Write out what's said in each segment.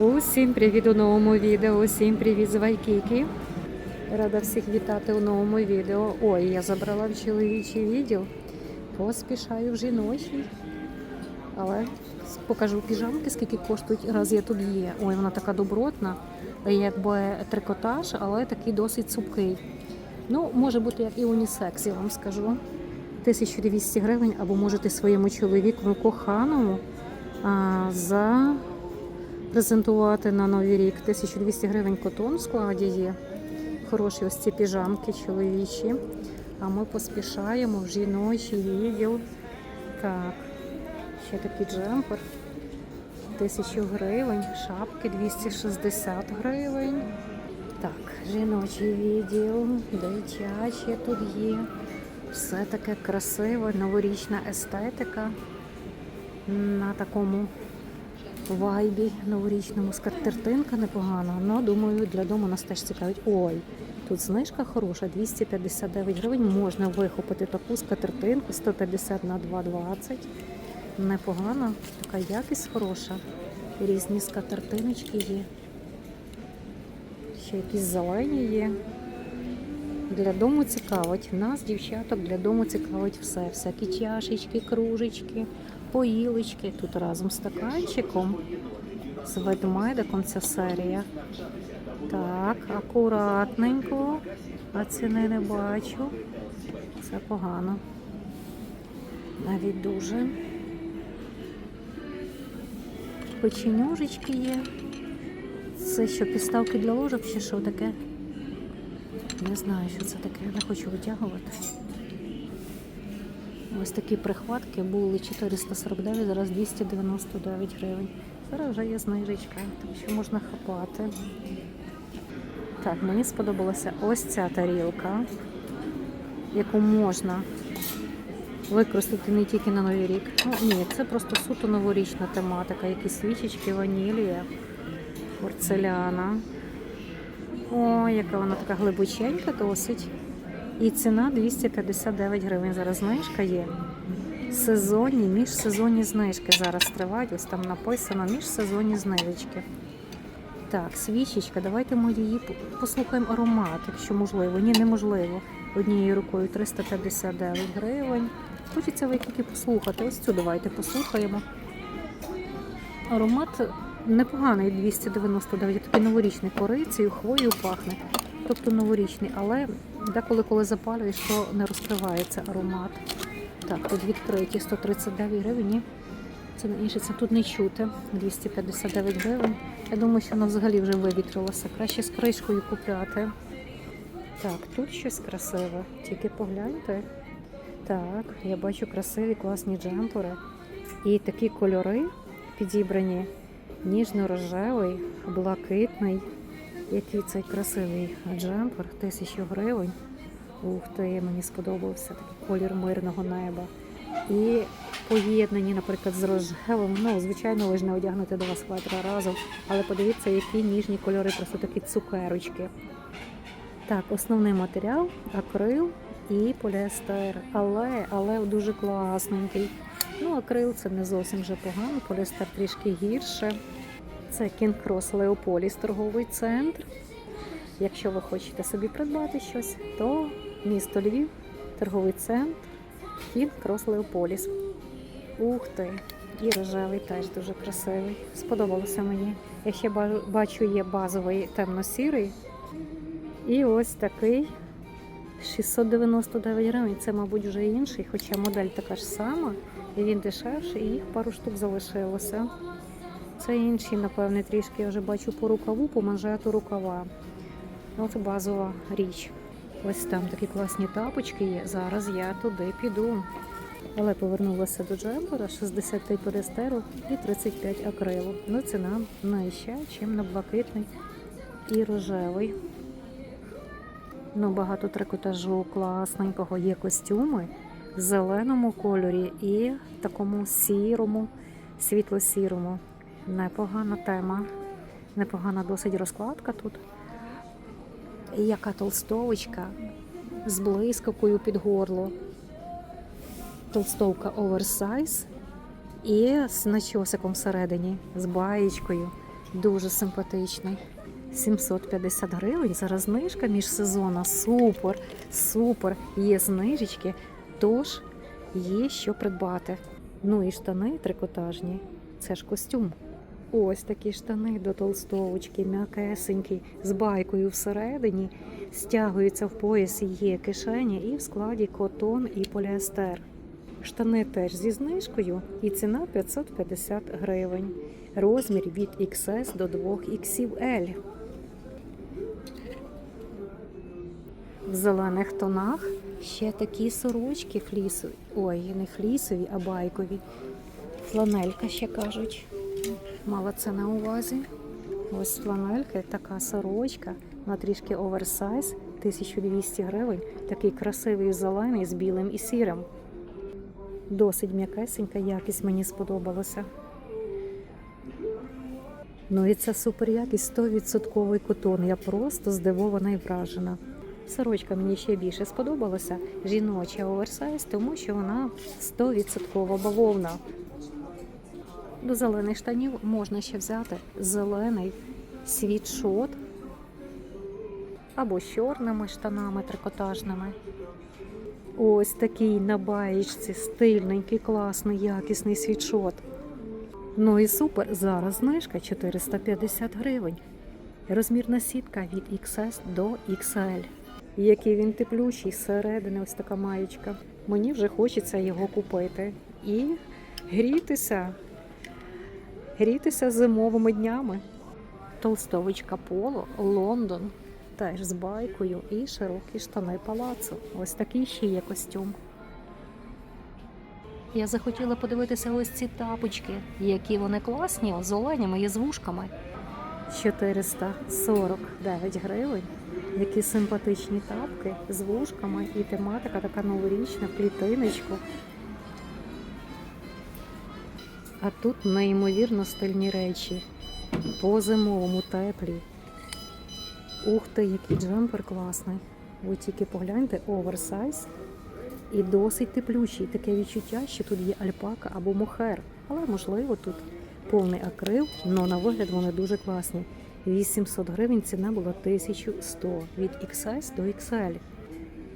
Усім привіт у новому відео, усім привіт з Вайкіки. Рада всіх вітати у новому відео. Ой, я забрала в чоловічий відділ, поспішаю в жіночий. Але покажу піжамки, скільки коштують, раз я тут є. Ой, вона така добротна, якби трикотаж, але такий досить цупкий. Ну, може бути як і унісекс, я вам скажу. 1200 гривень, або можете своєму чоловіку коханому а, за презентувати на новий рік. 1200 гривень котон в складі є. Хороші ось ці піжамки чоловічі. А ми поспішаємо в жіночий відділ. Так, ще такий джемпер. 1000 гривень, шапки 260 гривень. Так, жіночий відділ, дитяче тут є. Все таке красиве, новорічна естетика на такому вайбі новорічному скатертинка непогана. Ну, думаю, для дому нас теж цікавить. Ой, тут знижка хороша, 259 гривень. Можна вихопити таку скатертинку 150 на 2,20. Непогано, така якість хороша. Різні скатертиночки є. Ще якісь зелені є. Для дому цікавить. Нас, дівчаток, для дому цікавить все. Всякі чашечки, кружечки, поїлочки. Тут разом з стаканчиком, з ведмедиком ця серія. Так, акуратненько. А ціни не бачу. Це погано. Навіть дуже. Печенюжечки є. Це що, підставки для ложок чи що таке? Не знаю, що це таке, не хочу витягувати. Ось такі прихватки були 449, зараз 299 гривень. Зараз вже є знижечка, так що можна хапати. Так, мені сподобалася ось ця тарілка, яку можна використати не тільки на Новий рік. Ну, ні, це просто суто новорічна тематика, якісь свічечки, ванілія, порцеляна. О, яка вона така глибоченька досить. І ціна 259 гривень. Зараз знижка є. Сезонні, міжсезонні знижки зараз тривають. Ось там написано міжсезонні знижечки. Так, свічечка, давайте ми її послухаємо аромат, якщо можливо. Ні, неможливо. Однією рукою 359 гривень. Хочеться ви тільки послухати. Ось цю давайте послухаємо. Аромат непоганий 299, такий новорічний корицею, хвою пахне. Тобто новорічний, але деколи, коли запалюєш, то не розкривається аромат. Так, тут відкриті 139 гривень. Це не інше, це тут не чути. 259 гривень. Я думаю, що воно взагалі вже вивітрилося. Краще з кришкою купляти. Так, тут щось красиве. Тільки погляньте. Так, я бачу красиві класні джемпери. І такі кольори підібрані. Ніжно-рожевий, блакитний. Який цей красивий джемпер, тисячу гривень. Ух ти, мені сподобався такий колір мирного неба. І поєднані, наприклад, з рожевим. Ну, звичайно, ви ж не одягнете два светра разом, але подивіться, які ніжні кольори, просто такі цукерочки. Так, основний матеріал акрил і поліестер. Але, але дуже класненький. Ну, акрил це не зовсім вже погано, поліестер трішки гірше. Це Cross Leopolis торговий центр. Якщо ви хочете собі придбати щось, то місто Львів, торговий центр, Cross Leopolis. Ух ти! І рожевий теж дуже красивий. Сподобалося мені. Я ще бачу, є базовий темно-сірий. І ось такий 699 гривень. Це, мабуть, вже інший, хоча модель така ж сама, і він дешевший, і їх пару штук залишилося. Це інший, напевне, трішки я вже бачу по рукаву, по манжету рукава. От базова річ. Ось там такі класні тапочки є. Зараз я туди піду. Але повернулася до джемпера 65 поліестеру і 35 акрилу. Ну, ціна нижча, чим на блакитний і рожевий. Ну, багато трикотажу класненького. Є костюми в зеленому кольорі і такому сірому, світло-сірому. Непогана тема, непогана досить розкладка тут. Яка толстовочка з блискавкою під горло. Толстовка оверсайз і з начосиком всередині, з баєчкою. Дуже симпатичний. 750 гривень. Зараз знижка між сезона. Супер, супер. Є знижечки, тож є що придбати. Ну і штани трикотажні. Це ж костюм. Ось такі штани до толстовочки, м'якесенькі, з байкою всередині, стягуються в поясі, є кишені і в складі котон і поліестер. Штани теж зі знижкою і ціна 550 гривень. Розмір від XS до 2XL. В зелених тонах ще такі сорочки флісові. Ой, не флісові, а байкові. Фланелька ще кажуть. Мала це на увазі. Ось фланелька, така сорочка, на трішки оверсайз, 1200 гривень. Такий красивий зелений з білим і сірим. Досить м'якесенька якість мені сподобалася. Ну і це супер якість, 100% котон. Я просто здивована і вражена. Сорочка мені ще більше сподобалася. Жіноча оверсайз, тому що вона 100% бавовна. До зелених штанів можна ще взяти зелений світшот або з чорними штанами трикотажними. Ось такий на баєчці стильненький, класний, якісний світшот. Ну і супер, зараз знижка 450 гривень. Розмірна сітка від XS до XL. Який він теплющий, зсередини ось така маєчка. Мені вже хочеться його купити і грітися, грітися зимовими днями. Толстовочка поло, Лондон, теж з байкою і широкі штани палацу. Ось такий ще є костюм. Я захотіла подивитися ось ці тапочки, які вони класні, з оленями і з вушками. 449 гривень. Які симпатичні тапки з вушками і тематика така новорічна, клітиночку. А тут неймовірно стильні речі. По зимовому теплі. Ух ти, який джемпер класний. Ви тільки погляньте, оверсайз і досить теплючий. Таке відчуття, що тут є альпака або мохер. Але можливо тут повний акрил, але на вигляд вони дуже класні. 800 гривень ціна була 1100 від XS до XL.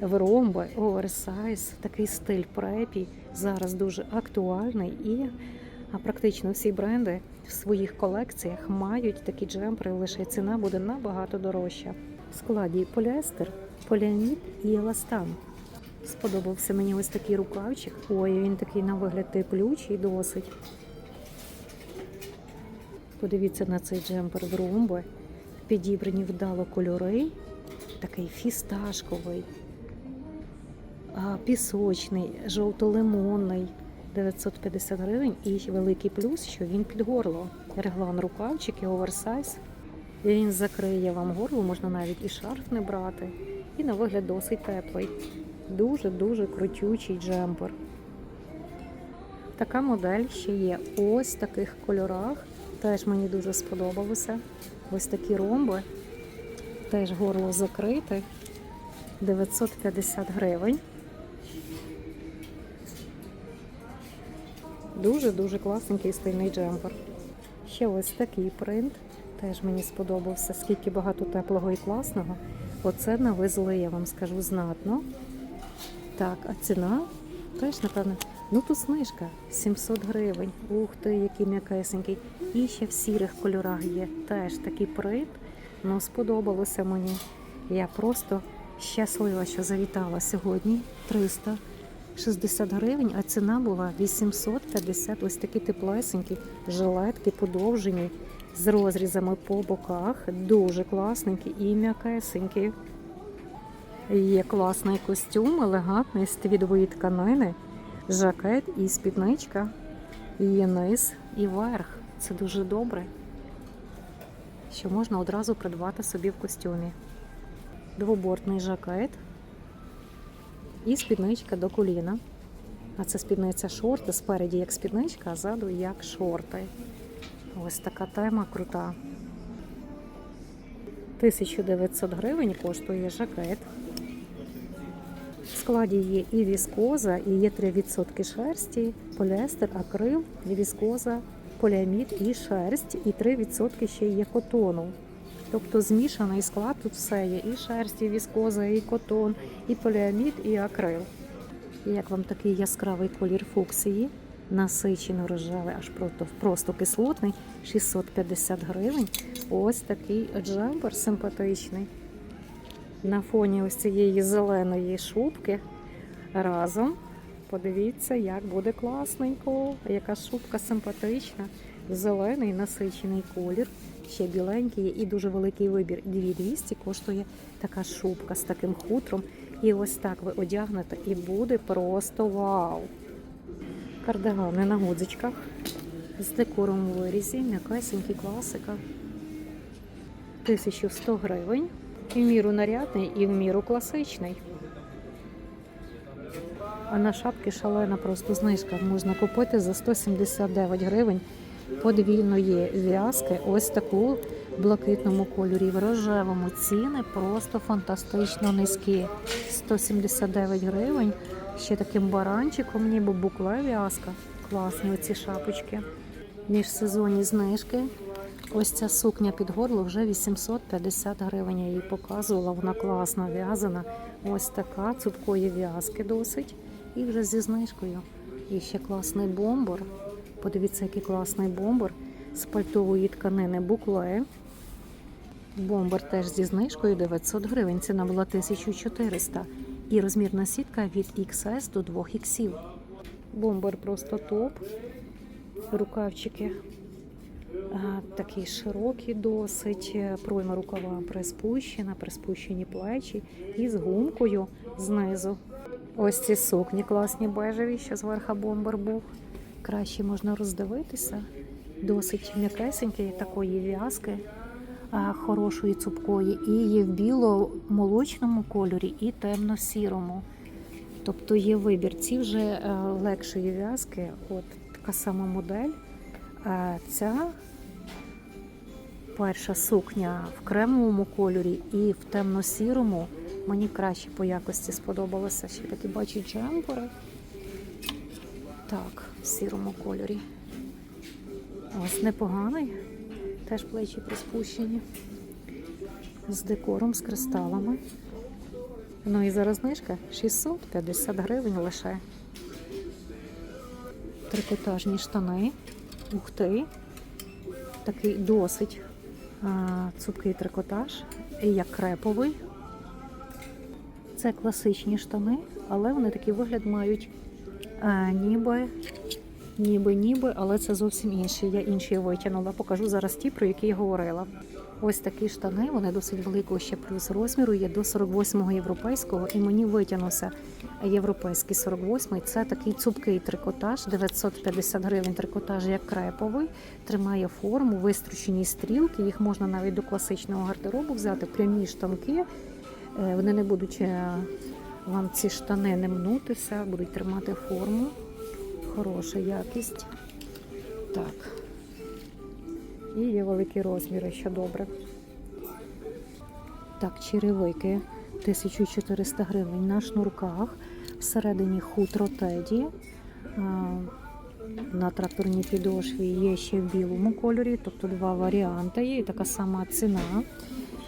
В ромби, оверсайз, такий стиль препі зараз дуже актуальний і а практично всі бренди в своїх колекціях мають такі джемпери, лише ціна буде набагато дорожча. В складі поліестер, поліамід і еластан. Сподобався мені ось такий рукавчик. Ой, він такий на вигляд теплючий досить. Подивіться на цей джемпер в ромби. Підібрані вдало кольори. Такий фісташковий, пісочний, жовто-лимонний. 950 гривень і великий плюс, що він під горло. Реглан рукавчики, оверсайз. І Він закриє вам горло, можна навіть і шарф не брати. І на вигляд досить теплий. Дуже-дуже крутючий джемпер. Така модель ще є ось в таких кольорах. Теж мені дуже сподобалося. Ось такі ромби. Теж горло закрите. 950 гривень. Дуже-дуже класненький стильний джемпер. Ще ось такий принт. Теж мені сподобався, скільки багато теплого і класного. Оце навезли, я вам скажу, знатно. Так, а ціна теж, напевно, ну тут знижка 700 гривень. Ух ти, який м'якесенький. І ще в сірих кольорах є. Теж такий принт. Ну, сподобалося мені. Я просто щаслива, що завітала сьогодні. 300 60 гривень, а ціна була 850. Ось такі теплесенькі жилетки подовжені з розрізами по боках. Дуже класненькі і м'якесенькі. Є класний костюм, елегантний з твідової тканини, жакет і спідничка. Є низ і верх. Це дуже добре, що можна одразу придбати собі в костюмі. Двобортний жакет і спідничка до коліна. А це спідниця шорти. Спереді як спідничка, а ззаду як шорти. Ось така тема крута. 1900 гривень коштує жакет. В складі є і віскоза, і є 3% шерсті, поліестер, акрил, і віскоза, поліамід і шерсть, і 3% ще є котону. Тобто змішаний склад тут все є. І шерсть, і віскоза, і котон, і поліамід, і акрил. І Як вам такий яскравий колір фуксії? Насичено рожевий, аж просто, просто кислотний, 650 гривень. Ось такий джемпер симпатичний. На фоні ось цієї зеленої шубки разом. Подивіться, як буде класненько. Яка шубка симпатична. Зелений насичений колір. Ще біленький і дуже великий вибір. 2200 коштує така шубка з таким хутром. І ось так ви одягнете, і буде просто вау. Кардигани на гудзичках з декором у вирізі, м'якесенький класика. 1100 гривень. В міру нарядний, і в міру класичний. А на шапки шалена просто знижка. Можна купити за 179 гривень подвійної в'язки. Ось таку в блакитному кольорі, в рожевому ціни просто фантастично низькі. 179 гривень. Ще таким баранчиком, ніби букле в'язка. Класні оці шапочки. Міжсезонні знижки. Ось ця сукня під горло вже 850 гривень. Я її показувала, вона класно в'язана. Ось така цупкої в'язки досить. І вже зі знижкою. І ще класний бомбор. Подивіться, який класний бомбор з пальтової тканини букле. Бомбер теж зі знижкою 900 гривень. Ціна була 1400. І розмірна сітка від XS до 2 іксів. Бомбер просто топ. Рукавчики такі широкі, досить. Пройма рукава приспущена, приспущені плечі і з гумкою знизу. Ось ці сукні класні бежеві, що зверху бомбер був. Краще можна роздивитися. Досить м'якесенької такої в'язки, хорошої цупкої, і є в біло-молочному кольорі і темно-сірому. Тобто є вибір. Ці вже е, легшої в'язки, от така сама модель. Ця перша сукня в кремовому кольорі і в темно-сірому. Мені краще по якості сподобалося. Ще такі бачу джемпери. Так, в сірому кольорі. Ось непоганий. Теж плечі приспущені. З декором, з кристалами. Ну і зараз знижка 650 гривень лише. Трикотажні штани. Ух ти. Такий досить а, цупкий трикотаж. Як креповий. Це класичні штани, але вони такий вигляд мають а, ніби, ніби, ніби, але це зовсім інші. Я інші витягнула. Покажу зараз ті, про які я говорила. Ось такі штани, вони досить великого ще плюс розміру, є до 48-го європейського, і мені витягнувся європейський 48-й. Це такий цупкий трикотаж, 950 гривень трикотаж, як креповий, тримає форму, вистручені стрілки. Їх можна навіть до класичного гардеробу взяти, прямі штанки. Е, Вони не будуть е, вам ці штани не мнутися, будуть тримати форму. Хороша якість. Так. І є великі розміри, що добре. Так, черевики 1400 гривень на шнурках. Всередині хутро теді. На тракторній підошві є ще в білому кольорі, тобто два варіанти є. Така сама ціна.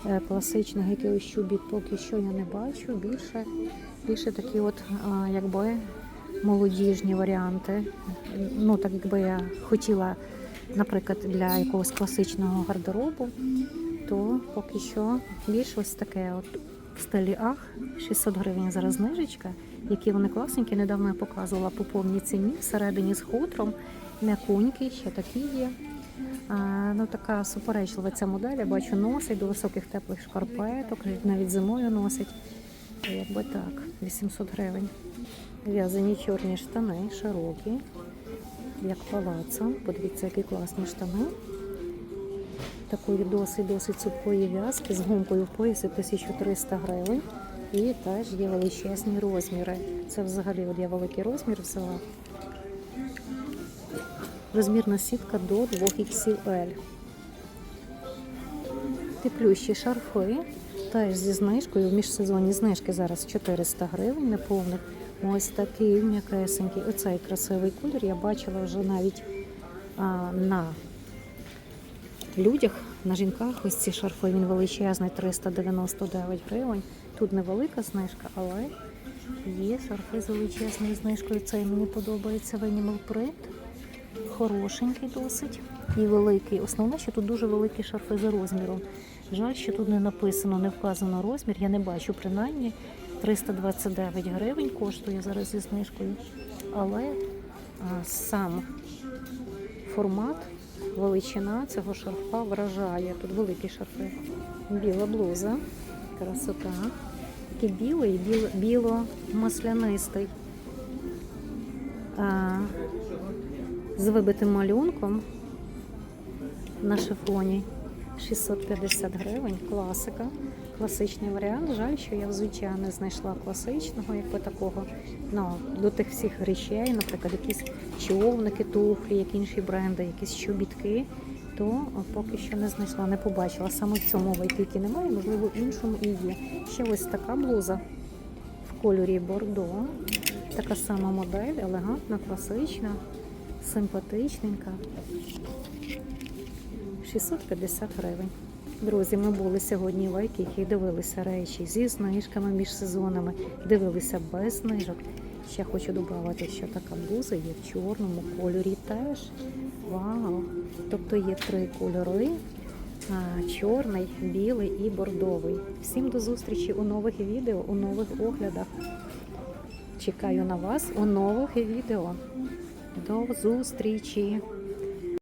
Е, Класичних якихось чобіт поки що я не бачу. Більше, більше такі от якби молодіжні варіанти. Ну, так якби я хотіла наприклад, для якогось класичного гардеробу, то поки що більш ось таке от в стилі ах, 600 гривень зараз знижечка, які вони класненькі, недавно я показувала по повній ціні, всередині з хутром, м'якунькі, ще такі є. А, ну Така суперечлива ця модель, я бачу, носить до високих теплих шкарпеток, навіть зимою носить. Якби так, 800 гривень. В'язані чорні штани, широкі, як палацо. Подивіться, які класні штани. Такої досить-досить цупкої в'язки з гумкою в поясі 1300 гривень. І теж є величезні розміри. Це взагалі от я великий розмір взяла. Розмірна сітка до 2 XL. Теплющі шарфи. Теж зі знижкою. В міжсезонні знижки зараз 400 гривень неповних. Ось такий м'якесенький. Оцей красивий колір. Я бачила вже навіть а, на людях, на жінках ось ці шарфи, він величезний 399 гривень. Тут невелика знижка, але є шарфи з величезною знижкою. Цей мені подобається в Animal Print. Хорошенький досить і великий. Основне, що тут дуже великі шарфи за розміром. Жаль, що тут не написано, не вказано розмір. Я не бачу принаймні 329 гривень коштує зараз зі знижкою. Але а, сам формат, величина цього шарфа вражає. Тут великі шарфи. Біла блуза, красота. Такий білий, біло- біло-маслянистий. З вибитим малюнком на шифоні 650 гривень, класика, класичний варіант. Жаль, що я взуття не знайшла класичного, якби такого. Ну, до тих всіх речей, наприклад, якісь човники, туфлі, як інші бренди, якісь чобітки, то поки що не знайшла, не побачила. Саме в цьому вайкікі немає, можливо, в іншому і є. Ще ось така блуза в кольорі бордо. Така сама модель, елегантна, класична, симпатичненька. 650 гривень. Друзі, ми були сьогодні в Вайкіхі і дивилися речі зі знижками між сезонами, дивилися без знижок. Ще хочу додати, що така блуза є в чорному кольорі теж. Вау! Тобто є три кольори: чорний, білий і бордовий. Всім до зустрічі у нових відео, у нових оглядах. Чекаю на вас у нових відео. До зустрічі!